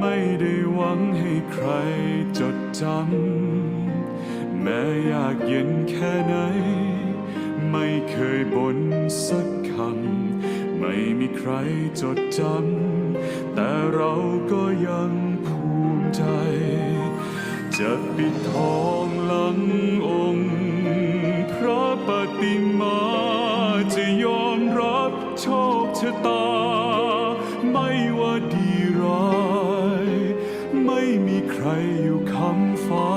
ไม่ได้หวังให้ใครจดจำ แม้อยากเย็นแค่ไหน ไม่เคยบ่นสักคำ ไม่มีใครจดจำ แต่เราก็ยังภูมิใจ จะปิดทองหลังองค์พระปฏิมาจะยอมรับโชคชะตา รอยู่คำฟ้า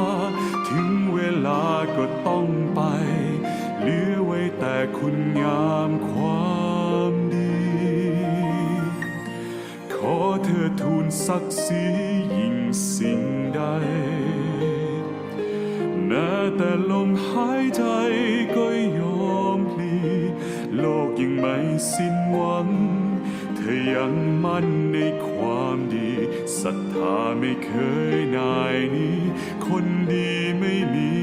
ถึงเวลาก็ต้องไป เหลือไว้แต่คุณงามความดี ขอเธอทูลศักดิ์ศรียิ่งสิ่งใดแม้แต่ลมหายใจก็ยอมพลี โลกยังไม่สิ้นหวัง เธอยังมั่นในความดี รัทธาไม่เคยนายนี้ คนดีไม่มี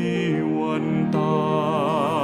วันตาย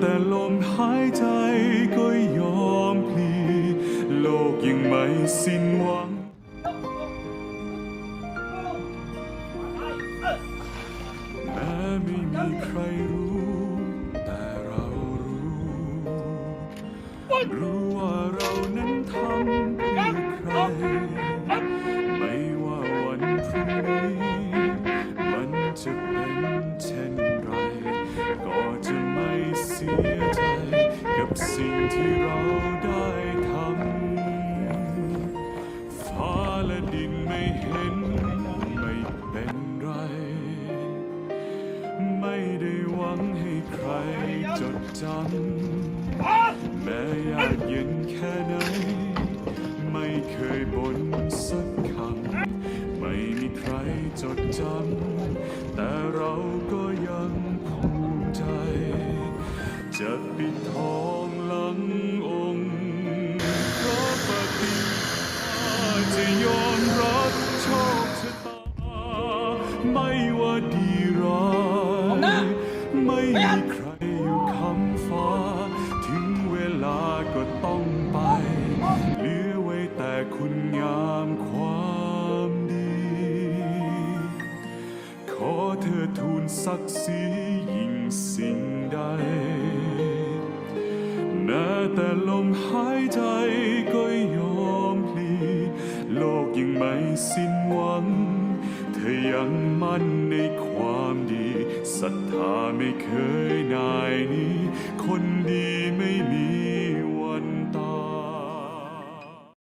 แต่ลมหายใจก็ยอมพลีโลกยังไม่สิ้นหวัง แม้ไม่มีใครรู้ แต่เรารู้ รู้ว่าเรานั้นทำ ที่เราได้ทำฟ้าและดินไม่เห็นไม่เป็นไร ไม่ได้หวังให้ใครจดจำแม้ยากเย็นแค่ไหน ไม่เคยบ่นสักคำ ไม่มีใครจดจำแต่เราก็ยังภูมิใจจะ เธอทูลศักดิ์ศรียิ่งสิ่งใดแม้แต่ลมหายใจก็ยอมพลี โลกยังไม่สิ้นหวัง เธอยังมั่นในความดีศรัทธาไม่เคยนายนี้ คนดีไม่มีวั